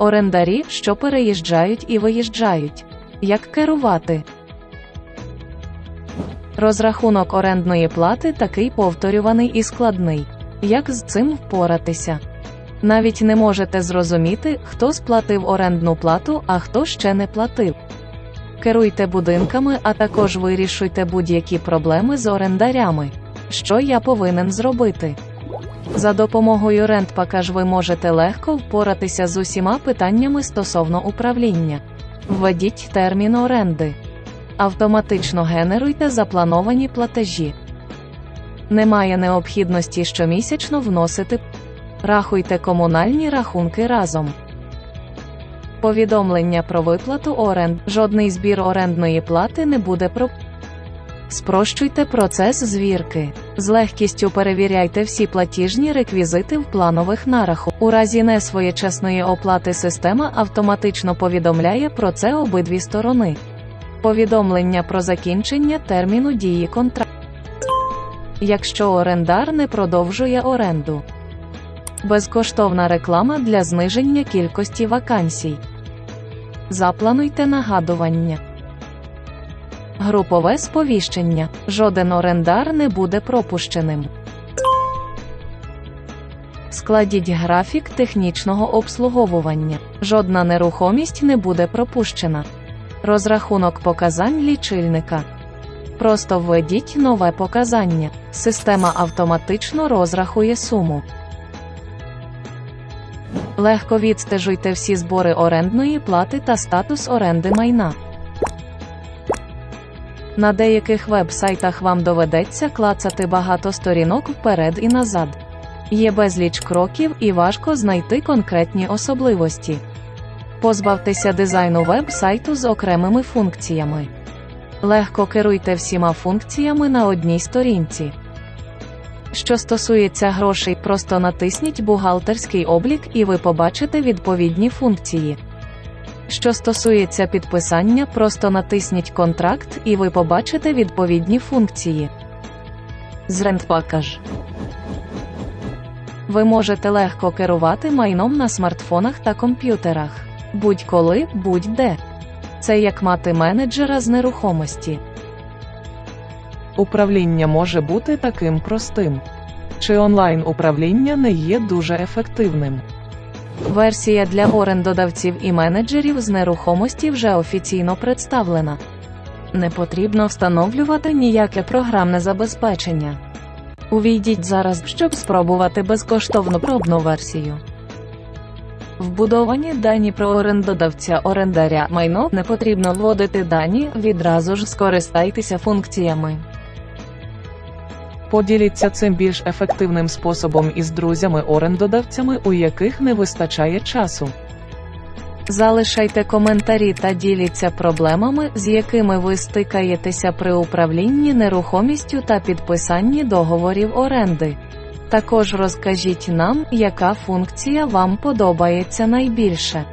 Орендарі, що переїжджають і виїжджають. Як керувати? Розрахунок орендної плати такий повторюваний і складний. Як з цим впоратися? Навіть не можете зрозуміти, хто сплатив орендну плату, а хто ще не платив. Керуйте будинками, а також вирішуйте будь-які проблеми з орендарями. Що я повинен зробити? За допомогою рентпакаж ви можете легко впоратися з усіма питаннями стосовно управління. Введіть термін оренди. Автоматично генеруйте заплановані платежі. Немає необхідності щомісячно вносити. Рахуйте комунальні рахунки разом. Повідомлення про виплату оренд. Жодний збір орендної плати не буде про. Спрощуйте процес звірки. З легкістю перевіряйте всі платіжні реквізити в планових нараху. У разі несвоєчасної оплати система автоматично повідомляє про це обидві сторони. Повідомлення про закінчення терміну дії контракту. Якщо орендар не продовжує оренду. Безкоштовна реклама для зниження кількості вакансій. Заплануйте нагадування. Групове сповіщення. Жоден орендар не буде пропущеним. Складіть графік технічного обслуговування. Жодна нерухомість не буде пропущена. Розрахунок показань лічильника. Просто введіть нове показання. Система автоматично розрахує суму. Легко відстежуйте всі збори орендної плати та статус оренди майна. На деяких веб-сайтах вам доведеться клацати багато сторінок вперед і назад. Є безліч кроків і важко знайти конкретні особливості. Позбавтеся дизайну веб-сайту з окремими функціями. Легко керуйте всіма функціями на одній сторінці. Що стосується грошей, просто натисніть бухгалтерський облік і ви побачите відповідні функції. Що стосується підписання, просто натисніть контракт і ви побачите відповідні функції. З Ви можете легко керувати майном на смартфонах та комп'ютерах. Будь-коли, будь-де. Це як мати менеджера з нерухомості. Управління може бути таким простим. Чи онлайн управління не є дуже ефективним? Версія для орендодавців і менеджерів з нерухомості вже офіційно представлена. Не потрібно встановлювати ніяке програмне забезпечення. Увійдіть зараз, щоб спробувати безкоштовну пробну версію. Вбудовані дані про орендодавця орендаря майно не потрібно вводити дані, відразу ж скористайтеся функціями. Поділіться цим більш ефективним способом із друзями-орендодавцями, у яких не вистачає часу. Залишайте коментарі та діліться проблемами, з якими ви стикаєтеся при управлінні нерухомістю та підписанні договорів оренди. Також розкажіть нам, яка функція вам подобається найбільше.